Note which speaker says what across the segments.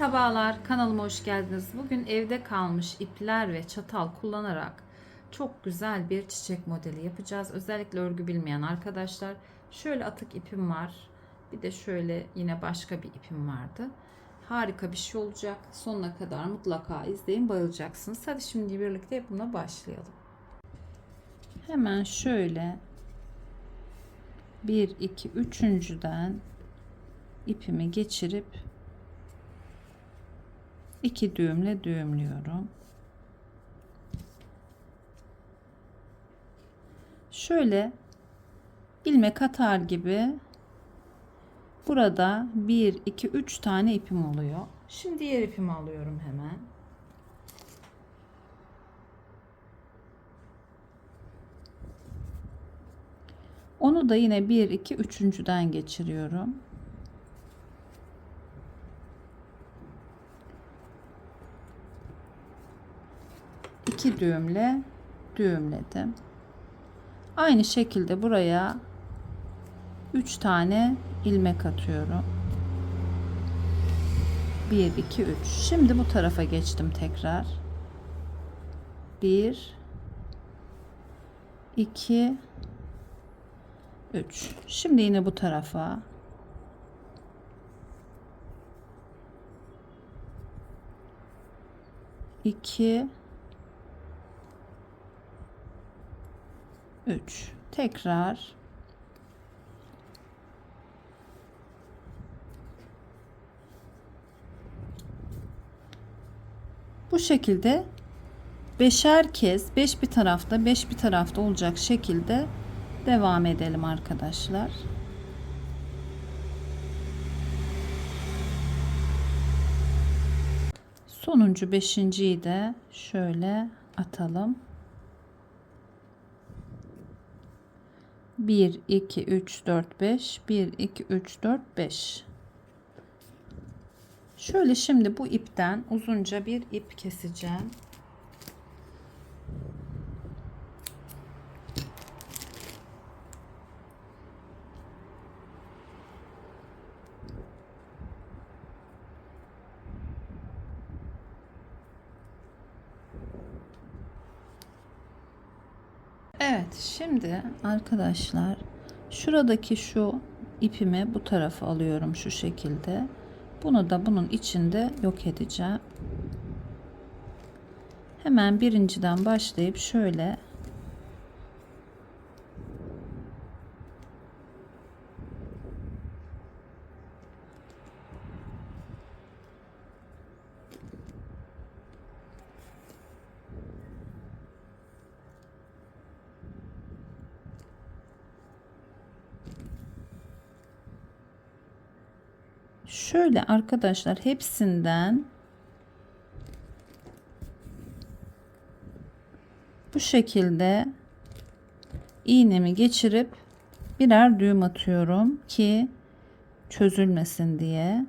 Speaker 1: Merhabalar, kanalıma hoş geldiniz. Bugün evde kalmış ipler ve çatal kullanarak çok güzel bir çiçek modeli yapacağız. Özellikle örgü bilmeyen arkadaşlar. Şöyle atık ipim var. Bir de şöyle yine başka bir ipim vardı. Harika bir şey olacak. Sonuna kadar mutlaka izleyin, bayılacaksınız. Hadi şimdi birlikte buna başlayalım. Hemen şöyle 1 2 üçüncüden ipimi geçirip iki düğümle düğümlüyorum. Şöyle ilmek atar gibi burada 1 2 3 tane ipim oluyor. Şimdi diğer ipimi alıyorum hemen. Onu da yine 1 2 üçüncüden geçiriyorum. İki düğümle düğümledim. Aynı şekilde buraya 3 tane ilmek atıyorum. 1 2 3. Şimdi bu tarafa geçtim tekrar. 1 2 3. Şimdi yine bu tarafa 2 3 tekrar bu şekilde beşer kez beş bir tarafta beş bir tarafta olacak şekilde devam edelim arkadaşlar. Sonuncu beşinciyi de şöyle atalım. 1 2 3 4 5 1 2 3 4 5 Şöyle şimdi bu ipten uzunca bir ip keseceğim. Evet şimdi arkadaşlar şuradaki şu ipimi bu tarafa alıyorum şu şekilde. Bunu da bunun içinde yok edeceğim. Hemen birinciden başlayıp şöyle Şöyle arkadaşlar hepsinden bu şekilde iğnemi geçirip birer düğüm atıyorum ki çözülmesin diye.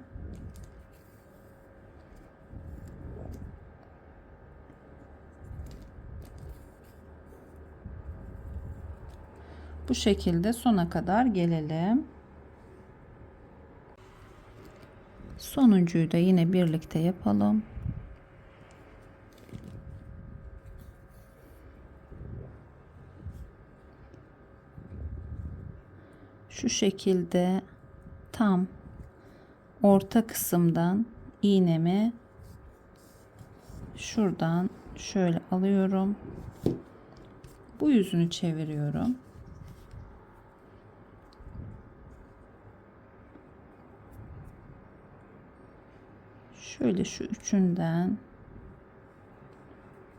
Speaker 1: Bu şekilde sona kadar gelelim. Sonuncuyu da yine birlikte yapalım. Şu şekilde tam orta kısımdan iğnemi şuradan şöyle alıyorum. Bu yüzünü çeviriyorum. Şöyle şu üçünden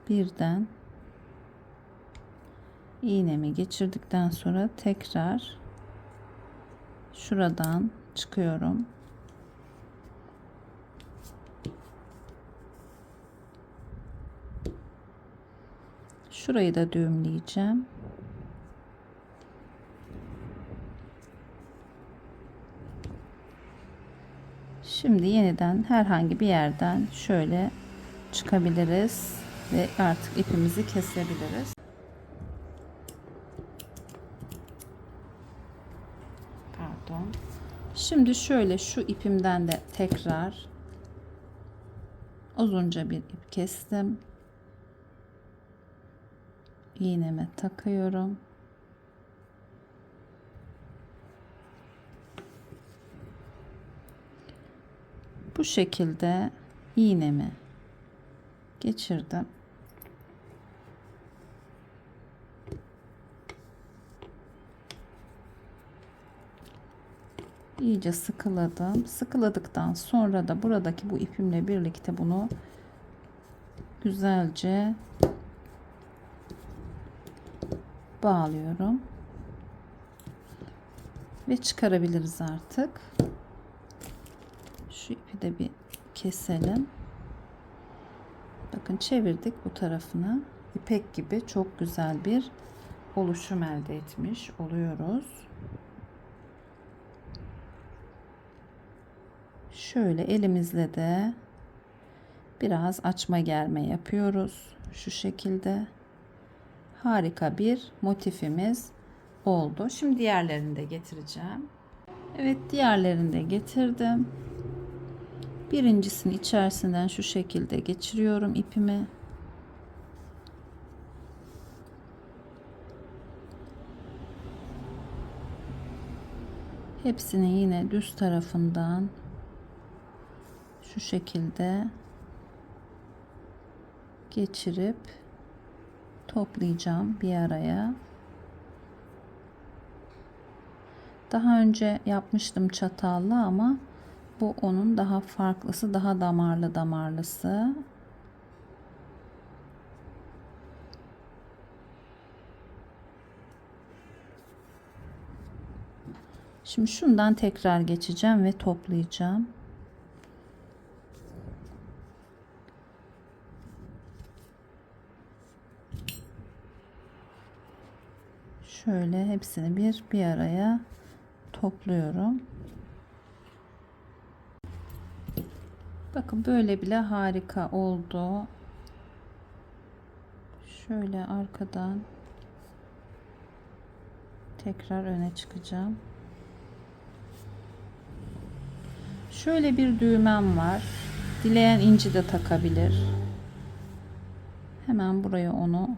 Speaker 1: birden iğnemi geçirdikten sonra tekrar şuradan çıkıyorum. Şurayı da düğümleyeceğim. Şimdi yeniden herhangi bir yerden şöyle çıkabiliriz ve artık ipimizi kesebiliriz. Pardon. Şimdi şöyle şu ipimden de tekrar Uzunca bir ip kestim. İğneme takıyorum. Bu şekilde iğnemi geçirdim. iyice sıkıladım. Sıkıladıktan sonra da buradaki bu ipimle birlikte bunu güzelce bağlıyorum. Ve çıkarabiliriz artık. Şu ipi de bir keselim. Bakın çevirdik bu tarafını. İpek gibi çok güzel bir oluşum elde etmiş oluyoruz. Şöyle elimizle de biraz açma germe yapıyoruz. Şu şekilde. Harika bir motifimiz oldu. Şimdi diğerlerini de getireceğim. Evet diğerlerini de getirdim. Birincisini içerisinden şu şekilde geçiriyorum ipimi. Hepsini yine düz tarafından şu şekilde geçirip toplayacağım bir araya. Daha önce yapmıştım çatallı ama bu onun daha farklısı, daha damarlı damarlısı. Şimdi şundan tekrar geçeceğim ve toplayacağım. Şöyle hepsini bir bir araya topluyorum. Bakın böyle bile harika oldu. Şöyle arkadan tekrar öne çıkacağım. Şöyle bir düğmem var. Dileyen inci de takabilir. Hemen buraya onu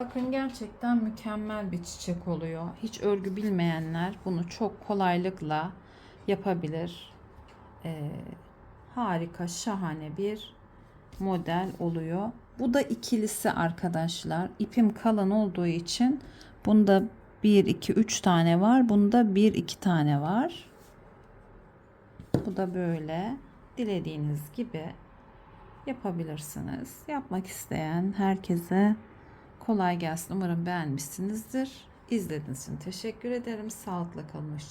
Speaker 1: Bakın gerçekten mükemmel bir çiçek oluyor. Hiç örgü bilmeyenler bunu çok kolaylıkla yapabilir. Ee, harika, şahane bir model oluyor. Bu da ikilisi arkadaşlar. İpim kalın olduğu için bunda 1, 2, 3 tane var. Bunda 1, 2 tane var. Bu da böyle. Dilediğiniz gibi yapabilirsiniz. Yapmak isteyen herkese Kolay gelsin. Umarım beğenmişsinizdir. İzlediğiniz için teşekkür ederim. Sağlıkla kalın. Hoşçakalın.